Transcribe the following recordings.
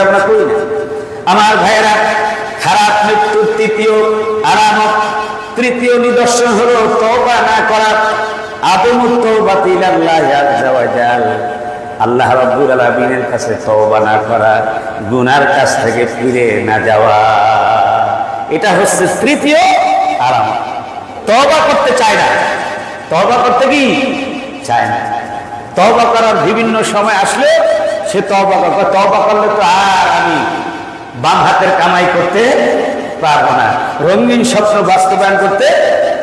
আমরা করি না আমার ভাইয়েরা, খারাপ মৃত্যুর তৃতীয় আরামত, তৃতীয় নিদর্শন হলো তওবা না করা। আদমুত তওবাতি ইলাল্লাহি আযজা ওয়া আল্লাহ রাব্বুল আলামিনের কাছে তওবা না করা, গুনার কাছ থেকে ফিরে না যাওয়া। এটা হচ্ছে তৃতীয় আরামত। তওবা করতে চায় না। তওবা করতে কি? চায় না। তওবা করার বিভিন্ন সময় আসলে সে তওবা করে। তওবা করলে তো আর আমি বাম হাতের কামাই করতে পারব না। রঙিন স্বপ্ন বাস্তবায়ন করতে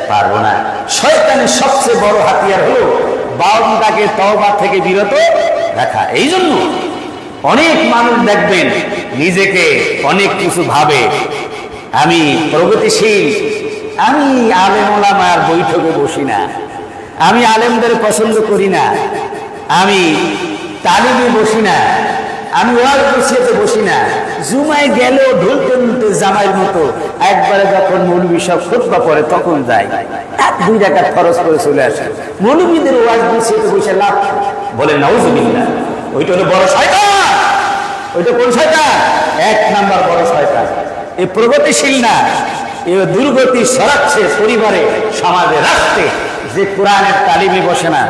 পারব না। শয়তানের সবচেয়ে বড় হাতিয়ার হলো বাউন্দাকে তওবা থেকে বিরত রাখা। এই জন্য অনেক মানুষ দেখবেন নিজেকে অনেক কিছু ভাবে। আমি প্রগতিশীল, আমি আলেম ওলামার বৈঠকে বসি না। আমি আলেমদের পছন্দ করি না। আমি তালিমে বসি না। আমি ওয়াজ বসিয়েতে বসি না। জুমায় গেলেও ঢুলতে ঢুলতে জামাইয়ের মতো একবারে যখন মৌলবী সব খুতবা পড়ে, তখন যাই এক দুই টাকা খরচ করে চলে আসে। মৌলবীদের ওয়াজ বসিয়েতে বসে লাভ? বলে, নাউজুবিল্লাহ, ওইটা হলো বড় শয়তান। ওইটা কোন শয়তান? এক নাম্বার বড় শয়তান। এ প্রগতিশীল না, এ দুর্গতি সরাচ্ছে পরিবারে, সমাজে রাখতে যে কোরআনের তালিমে বসে না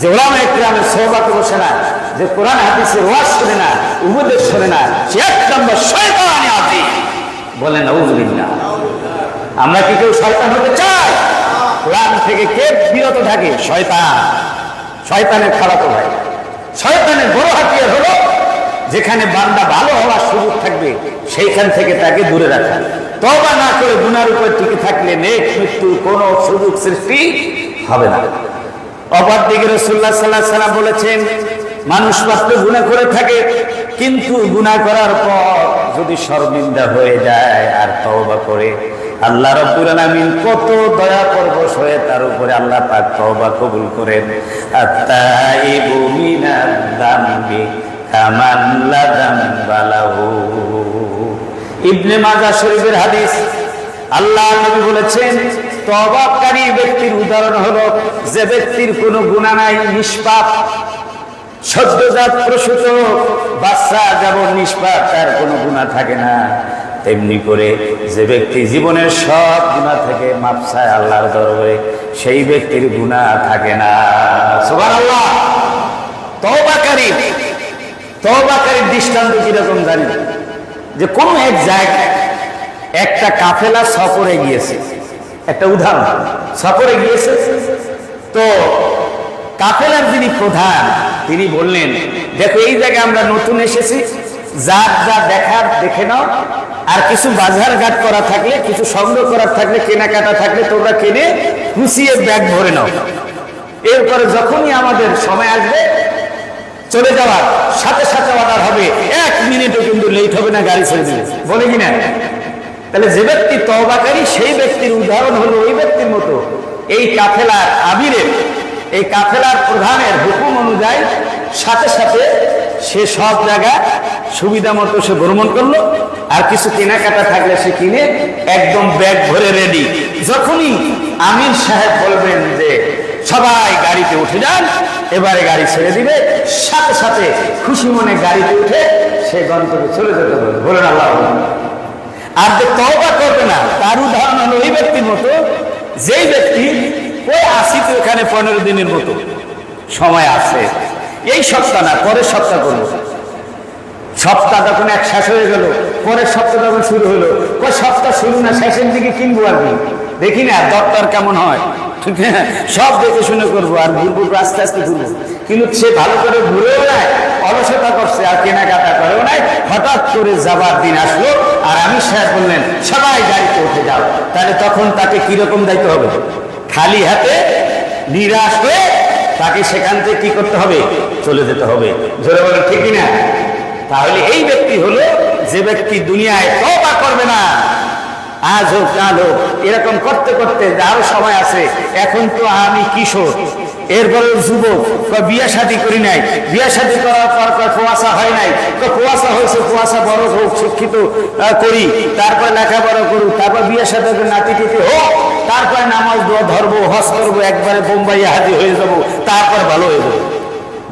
যে ওলামা একরামের সোহবাতে বসে না যে কোরআন হাদিসের ওয়াজ শোনে না উপদেশ শোনে না সে এক নম্বর শয়তানে আছে বলেন উজবিল্লা আমরা কি কেউ শয়তান হতে চাই? কোরআন থেকে কে বিরত থাকে? শয়তান। শয়তানের খারাপ ভাই। শয়তানের বড় হাতিয়ার হলো, যেখানে বান্দা ভালো হওয়ার সুযোগ থাকবে, সেইখান থেকে তাকে দূরে রাখা। তবা না করে গুনার উপর টিকে থাকলে নেক মৃত্যুর কোনো সুযোগ সৃষ্টি হবে না। অপর দিকে রসুল্লাহ সাল্লাহ সাল্লাম বলেছেন, মানুষ মাত্র গুণা করে থাকে, কিন্তু গুণা করার পর যদি শর্মিন্দা হয়ে যায় আর তওবা করে, আল্লাহ রব্বুল আলামিন কত দয়া পরবশ হয়ে তার উপরে আল্লাহ পাক তওবা কবুল করেন। আত্তাইবু মিনাল যামবি কামান লা যামবা লাহু। ইবনে মাজাহ শরীফের হাদিস, আল্লাহ নবী বলেছেন তবাবকারী ব্যক্তির উদাহরণ হলো, যে ব্যক্তির কোনো গুণা নাই, নিষ্পাপ, সদ্যজাত প্রসূত বাচ্চা যেমন নিষ্পাপ, তার কোনো গুণা থাকে না। তেমনি করে যে ব্যক্তি জীবনের সব গুণা থেকে মাপসায় আল্লাহর দরবারে, সেই ব্যক্তির গুণা থাকে না। সুবহানাল্লাহ। তওবাকারী, তওবাকারীর দৃষ্টান্ত কীরকম জানি যে কোন এক জায়গায় একটা কাফেলা সফরে গিয়েছে। একটা উদাহরণ। সফরে গিয়েছে, তো কাফেলার যিনি প্রধান, তিনি বললেন, দেখো, এই জায়গায় আমরা নতুন এসেছি, যার যা দেখার দেখে নাও, আর কিছু বাজার ঘাট করা থাকলে, কিছু সংগ্রহ করার থাকলে, কেনাকাটা থাকলে তোমরা কিনে খুশিয়ে ব্যাগ ভরে নাও। এরপরে যখনই আমাদের সময় আসবে, চলে যাওয়ার সাথে সাথে অর্ডার হবে, এক মিনিটও কিন্তু লেট হবে না, গাড়ি ছেড়ে দেবে। বলে কিনা তাহলে যে ব্যক্তি তবাকারী সেই ব্যক্তির উদাহরণ হলো ওই ব্যক্তির মতো। এই কাফেলার আবিরের এই কাফেলার প্রধানের হুকুম অনুযায়ী সাথে সাথে সে সব জায়গা সুবিধা মতো সে ভ্রমণ করল, আর কিছু কেনাকাটা থাকলে সে কিনে একদম ব্যাগ ভরে রেডি যখনই আমির সাহেব বলবেন যে, সবাই গাড়িতে উঠে যান, এবারে গাড়ি ছেড়ে দিবে। সাথে সাথে খুশি মনে গাড়িতে উঠে সে গন্তব্যে চলে যেতে বলবে বলেন আল্লাহ আর যে তওবা করবে না, তার উদাহরণ হলো ওই ব্যক্তির মতো, যেই ব্যক্তি ওই আসি তো এখানে পনেরো দিনের মতো সময় আছে, এই সপ্তাহ না, পরের সপ্তাহ করব সপ্তাহ যখন এক শেষ হয়ে গেল, পরের সপ্তাহ যখন শুরু হলো ওই সপ্তাহ শুরু না শেষের দিকে কিনবো আর কি? দেখি না দরকার কেমন হয়? সব দেখে শুনে করব, আর ঘুরবো আস্তে আস্তে ঘুরবো কিন্তু সে ভালো করে ঘুরেও নাই অলসতা করছে আর কেনাকাটা করেও নাই। হঠাৎ করে যাবার দিন আসলো আর আমি সাহেব বললেন, সবাই গাড়িতে উঠে যাও। তাহলে তখন তাকে কীরকম দায়িত্ব হবে? খালি হাতে নিরাশ হয়ে তাকে সেখান থেকে কি করতে হবে? চলে যেতে হবে। জোরে বলে ঠিকই না তাহলে এই ব্যক্তি হলো, যে ব্যক্তি দুনিয়ায় তবা করবে না। আজ হোক, কাল হোক, এরকম করতে করতে আরও সময় আছে, এখন তো আমি কিশোর। এরপরে যুবক বিয়া শাদী করি নাই। বিয়া শাদী করার পর কুয়াশা হয় নাই। তো কুয়াশা হয়েছে, কুয়াশা বড় হোক শিক্ষিত করি। তারপর লেখাপড়া করুক, তারপর বিয়া করে নাতি টিতি হোক, তারপরে নামাজ ধরবো, হজ করব, একবারে বোম্বাই হাজি হয়ে যাব, তারপর ভালো হয়ে যাব।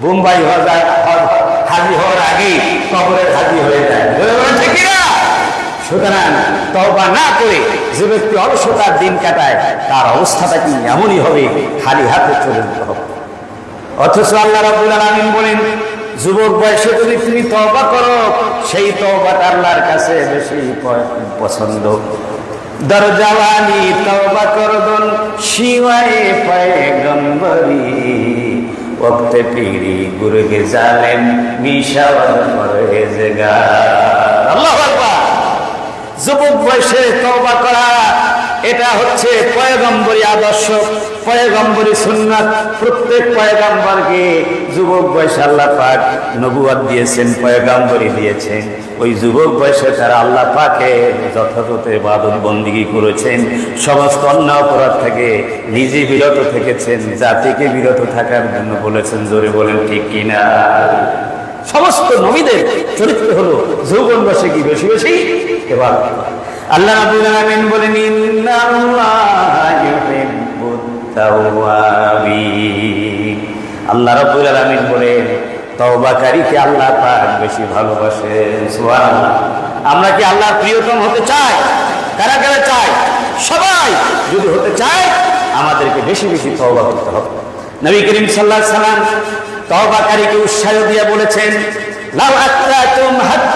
বোম্বাই হাজি হওয়ার আগে কবরের হাজি হয়ে যায়। সুতরাং তওবা না করে যে ব্যক্তি অলসতার দিন কাটায়, তার অবস্থাটা কি এমনই হবে? খালি হাতে চলে যেতে হবে। অথচ আল্লাহ রাব্বুল আলামিন বলেন, যুবক বয়সে যদি তুমি তওবা করো, সেই তওবাটা আল্লাহর কাছে বেশি পছন্দ। দরজাওয়ানি তওবা করদন শিওয়ায়ে পয়গম্বরি, ওক্তে পীরি গুরগে জালেম, মিশাওয়ার পরহেজগার। আল্লাহু আকবার। যুবক বয়সে তওবা করা, এটা হচ্ছে পয়গম্বরী আদর্শ, পয়গম্বরী সুন্নাত। প্রত্যেক পয়গম্বরকে যুবক বয়সে আল্লাহ পাক নবুয়াত দিয়েছেন, পয়গম্বরী দিয়েছেন। ওই যুবক বয়সে তারা আল্লাহ পাকে যথাযথ ইবাদত বন্দিগি করেছেন। সমস্ত অন্য অপরাধ থেকে নিজে বিরত থেকেছেন, জাতিকে বিরত থাকার জন্য বলেছেন, জোরে বলেন ঠিক কিনা? সমস্ত নবীদের চরিত্র হলো যৌবন বসে কি বেশি বেশি? আল্লাহ রাব্বুল আলামিন বলেন আল্লাহ রাব্বুল আলামিন বলেন, তওবাকারীকে আল্লাহ পাক বেশি ভালোবাসেন। সুবহানাল্লাহ। আমরা কি আল্লাহর প্রিয়তম হতে চাই? কারা কারা চাই? সবাই যদি হতে চায়, আমাদেরকে বেশি বেশি তওবা করতে হবে। নবী করিম সাল্লাল্লাহু আলাইহি সাল্লাম তওবাকারীকে উৎসাহ দিয়ে বলেছেন, লাউ আত্তাতুম সামাআ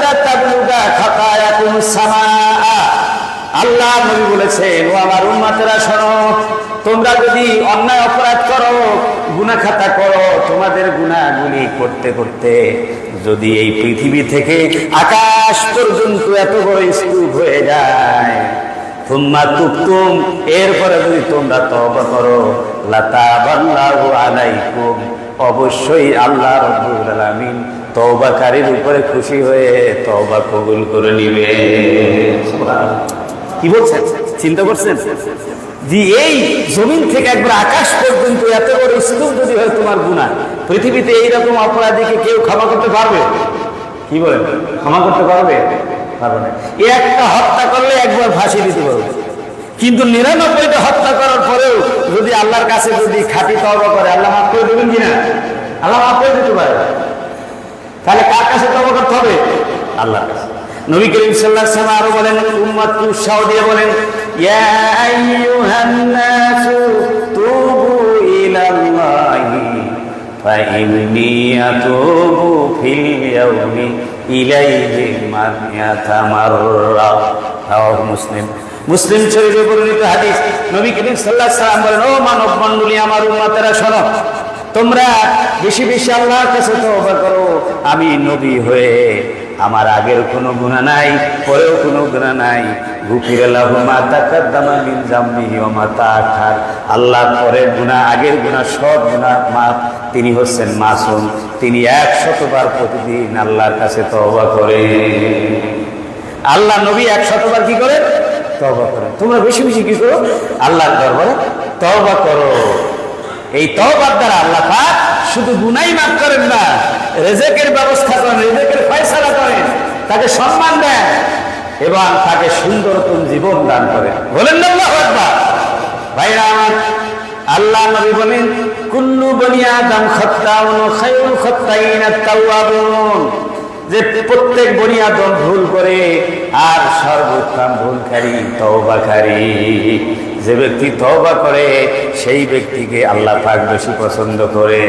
আল্লাহ নবী বলেছেন, ও আমার উম্মতেরা, শোনো, তোমরা যদি অন্যায় অপরাধ করো গুনাহ খাতা করো, তোমাদের গুনাহগুলি করতে করতে যদি এই পৃথিবী থেকে আকাশ পর্যন্ত এত বড় স্তূপ হয়ে যায় তুম্মা তুকতুম এরপরে যদি তোমরা তওবা করো লাতাবাল্লাহু আলাইকুম। অবশ্যই আল্লাহ রাব্বুল আলামিন তওবাকারীর উপরে খুশি হয়ে তওবা কবুল করে নিবে। কি বলছেন? চিন্তা করছেন? যে এই জমিন থেকে একবার আকাশ পর্যন্ত এত বড় স্তূপ যদি হয় তোমার গুনাহ, পৃথিবীতে এইরকম অপরাধীকে কেউ ক্ষমা করতে পারবে? কি বলেন? ক্ষমা করতে পারবে? পারবে না। একটা হত্যা করলে একবার ফাঁসি দিতে পারবে। কিন্তু নিরানব্বইটা হত্যা করার পরেও যদি আল্লাহর কাছে যদি খাটি তওবা করে, আল্লাহ মাফ করে দেবেন কিনা? আল্লাহ মাফ করে দিতে পারে। তাহলে কার কাছে তওবা করতে হবে? আল্লাহর কাছে। নবী করিম সাল্লাল্লাহু আলাইহি ওয়াসাল্লাম আরও বলেন, উম্মতকে উৎসাহ দিয়ে বলেন তুবু মুসলিম। মুসলিম শরীফে বর্ণিত হাদিস, নবী করিম সাল্লাল্লাহু আলাইহি ওয়াসাল্লাম বলেন, ও মানব মণ্ডলী আমার উম্মতেরা শোনো তোমরা বেশি বেশি আল্লাহর কাছে তওবা করো। আমি নবী হয়ে আমার আগের কোনো গুনাহ নাই, পরেও কোনো গুনাহ নাই। মা মা তাআখার। আল্লাহ পরের গুনাহ, আগের গুনাহ, সব গুনাহ মাফ। তিনি হচ্ছেন মাসুম, তিনি এক শতবার প্রতিদিন আল্লাহর কাছে তওবা করে। আল্লাহ নবী এক শতবার কি করে? তওবা করে। তোমরা বেশি বেশি কি করো? আল্লাহর দরবারে তওবা করো। এই তওবার দ্বারা আল্লাহ শুধু গুনাই মাফ করেন না, রেজেকের ব্যবস্থা করেন, রেজেকের ফয়সালা করেন, তাকে সম্মান দেন এবং তাকে সুন্দরতম জীবন দান করেন। বলেন আল্লাহু আকবার। আমার, আল্লাহ নবী বলেন, কুল্লু বনি আদম খত্তাউন খায়রুল খত্তাইন আত-তাওয়াবুন। যে প্রত্যেক বনি ভুল করে, আর সর্বোত্তম ভুলকারী, তওবাকারী। যে ব্যক্তি তওবা করে, সেই ব্যক্তিকে আল্লাহ পাক বেশি পছন্দ করে।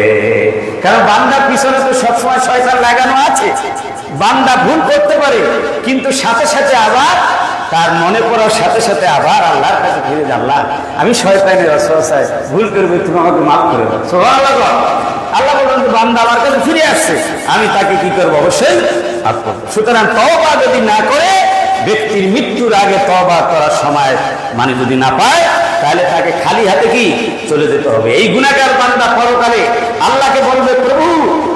কারণ বান্দার পিছনে তো সবসময় শয়তান লাগানো আছে। বান্দা ভুল করতে পারে, কিন্তু সাথে সাথে আবার তার মনে পড়ার সাথে সাথে আবার আল্লাহর কাছে ফিরে আল্লাহ, আমি শয়তানের অসহায় ভুল করবে, তুমি আমাকে মাফ করে দাও। আল্লাহ বলেন বান্দা আমার কাছে ফিরে আসছে। আমি তাকে কি করব অবশ্যই সুতরাং তওবা যদি না করে, ব্যক্তির মৃত্যুর আগে তওবা করার সময় মানে যদি না পায়, তাহলে তাকে খালি হাতে কি? চলে যেতে হবে। এই গুণাকার বান্দা পরকালে আল্লাহকে বলবে, প্রভু,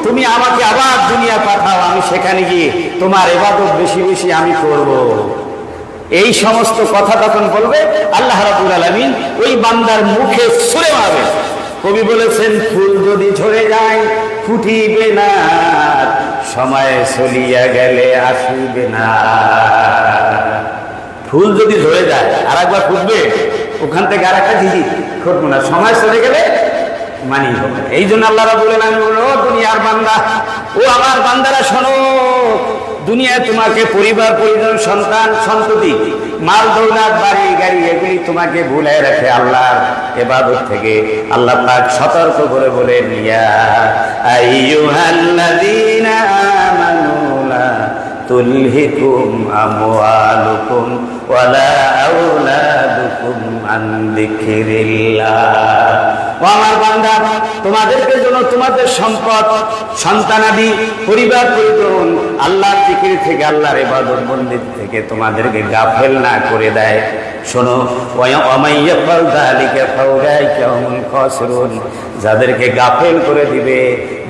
তুমি আমাকে আবার দুনিয়া পাঠাও, আমি সেখানে গিয়ে তোমার এবাদত বেশি বেশি আমি করব। এই সমস্ত কথা তখন বলবে আল্লাহ রাবুল আলমিন। ওই বান্দার মুখে ছুড়ে মারবে। কবি বলেছেন ফুল যদি ঝরে যায় ফুটিবে না। সময় চলিয়া গেলে আসিবে না। ফুল যদি ঝরে যায় আর একবার ফুটবে? ওখান থেকে আর একটা দিদি ফুটবো না। সময় চলে গেলে মানি এই জন্য আল্লাহ আলামিন বললেন, ও দুনিয়ার বান্দা ও আমার বান্দারা শোনো দুনিয়ায় তোমাকে পরিবার, পরিজন, সন্তান, সন্ততি, মাল, দৌলাত, বাড়ি, গাড়ি, এগুলি তোমাকে ভুলে রাখে আল্লাহর এবাদত থেকে আল্লাহ পাক সতর্ক করে বলে নিয়া আইয়ুহাল্লাযীনা আমানু লা তুলহিকুম আমওয়ালুকুম ওয়ালা আওলাদুকুম আন যিকরিল্লাহ। আমার বান্দা, তোমাদেরকে জন্য তোমাদের সম্পদ সন্তানাদি পরিবার পরিজন আল্লাহর জিকির থেকে, আল্লাহর ইবাদত বন্দিত থেকে তোমাদেরকে গাফেল না করে দেয়। শোনো যাদেরকে গাফেল করে দিবে,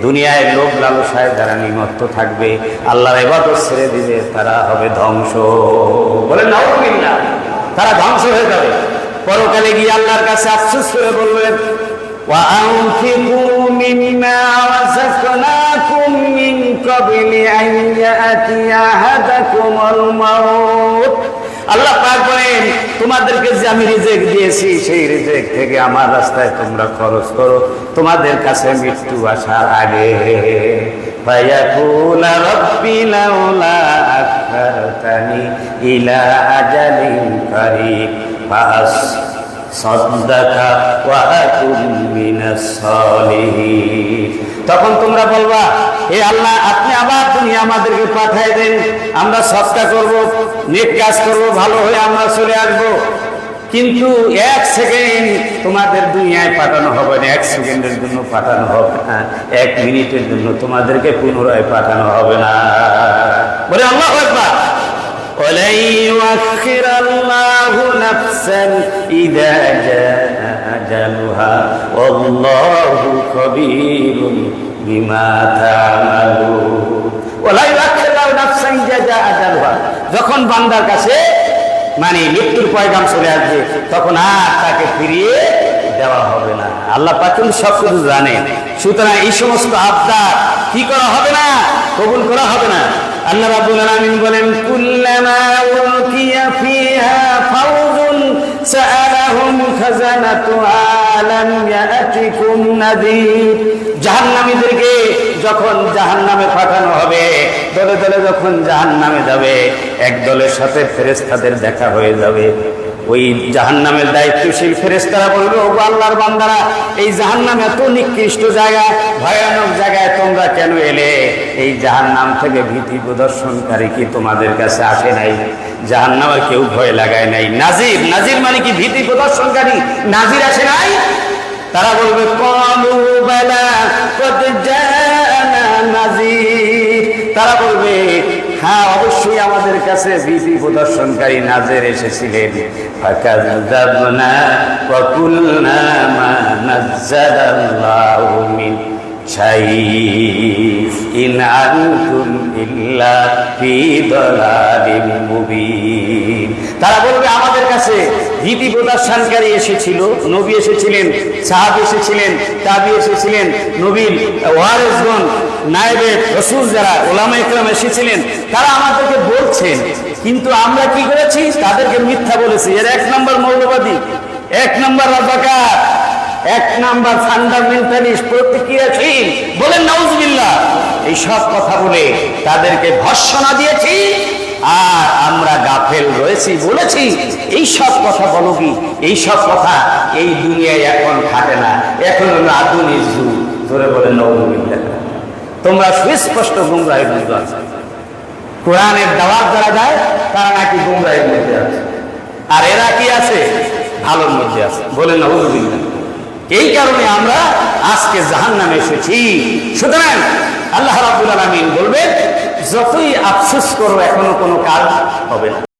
দুনিয়ায় লোক লালসায় যারা নিমত্ত থাকবে, আল্লাহর ইবাদত ছেড়ে দিবে তারা হবে ধ্বংস। বলে না তারা ধ্বংস হয়ে যাবে। পরকালে গিয়ে আল্লাহর কাছে আফসোস করে বলবেন وأنفقوا مما رزقناكم من قبل أن يأتي أحدكم الموت আল্লাহ পাক বলেন তোমাদেরকে যে আমি রিজেক দিয়েছি সেই রিজেক থেকে আমার রাস্তায় তোমরা খরচ করো তোমাদের কাছে মৃত্যু আসার আগে فيقول رب لولا أخرتني إلى أجل قريب فأص তখন তোমরা বলবা, হে আল্লাহ, আপনি আবার তুমি আমাদেরকে পাঠিয়ে দেন। আমরা সৎকা করব, নেক কাজ করব, ভালো হয়ে আমরা চলে আসব। কিন্তু এক সেকেন্ড তোমাদের দুনিয়ায় পাঠানো হবে না। এক সেকেন্ডের জন্য পাঠানো হবে না। এক মিনিটের জন্য তোমাদেরকে পুনরায় পাঠানো হবে না। বলে আল্লাহ একবার ولن يؤخر الله نفسا إذا جاء أجلها والله خبير بما تعملون ولا يؤخر الله نفسا إذا جاء أجلها যখন বান্দার কাছে মানে মৃত্যুর পয়গাম চলে আসবে তখন আর তাকে ফিরিয়ে দেওয়া হবে না আল্লাহ পাক কিন্তু সব কিছু জানেন সুতরাং এই সমস্ত আবদার কি করা হবে না কবুল করা হবে না আল্লাহ রাব্বুল আলামিন বলেন, কুল্লামা উলকিয়া ফিহা ফাউজুন সাআলাহুম খাজানাতুহা লাম ইয়াতিকুম নাযীর। জাহান্নামীদেরকে যখন জাহান্নামে পাঠানো হবে, দলে দলে যখন জাহান্নামে যাবে, এক দলের সাথে ফেরেশতাদের দেখা হয়ে যাবে। ওই জাহান্নামের দায়িত্বশীল ফেরেস্তারা বলবে ও আল্লাহর বান্দারা, এই জাহান্নাম এত নিকৃষ্ট জায়গা, ভয়ানক জায়গায় তোমরা কেন এলে? এই জাহান্নাম থেকে ভীতি প্রদর্শনকারী কি তোমাদের কাছে আসে নাই? জাহান্নামে কেউ ভয় লাগায় নাই। নাজির নাজির মানে কি ভীতি প্রদর্শনকারী? নাজির আসে নাই? তারা বলবে, কলু বেলা নাজির। তারা বলবে হ্যাঁ অবশ্যই আমাদের কাছে ভীতি প্রদর্শনকারী নাজের এসেছিলেন। তারা বলবে আমাদের কাছে ভীতি প্রদর্শনকারী এসেছিল, নবী এসেছিলেন, সাহাব এসেছিলেন, তাবি এসেছিলেন, নবীর ওয়ারেসগণ নায়েবে রসুল যারা ওলামা ইকরাম এসেছিলেন, তারা আমাদেরকে বলছেন, কিন্তু আমরা কি করেছি? তাদেরকে মিথ্যা বলেছি। এর এক নম্বর মৌলবাদী, এক নম্বর রাজাকার, এক নাম্বার ফান্ডামেন্টালিস্ট প্রতিক্রিয়াশীল বলেন, নাউজবিল্লাহ। এই সব কথা বলে তাদেরকে ভর্ষণা দিয়েছি। আর আমরা গাফেল রয়েছি বলেছি। এই সব কথা বলো কি? এই সব কথা এই দুনিয়ায় এখন খাটে না। এখন আধুনিক যুগ। ধরে বলেন নৌজবিল্লাহ তোমরা সুস্পষ্ট গুমরাহের মধ্যে আছে কোরআনের দাওয়াত যারা যায় তারা নাকি গুমরাহের মধ্যে আছে আর এরা কি আছে? ভালোর মধ্যে আছে। বলেন নৌজবিল্লাহ এই কারণে আমরা আজকে জাহান নামে এসেছি। সুতরাং আল্লাহ রাবুল আলমিন বলবেন যতই আফসোস করো এখনও কোনো কাজ হবে না।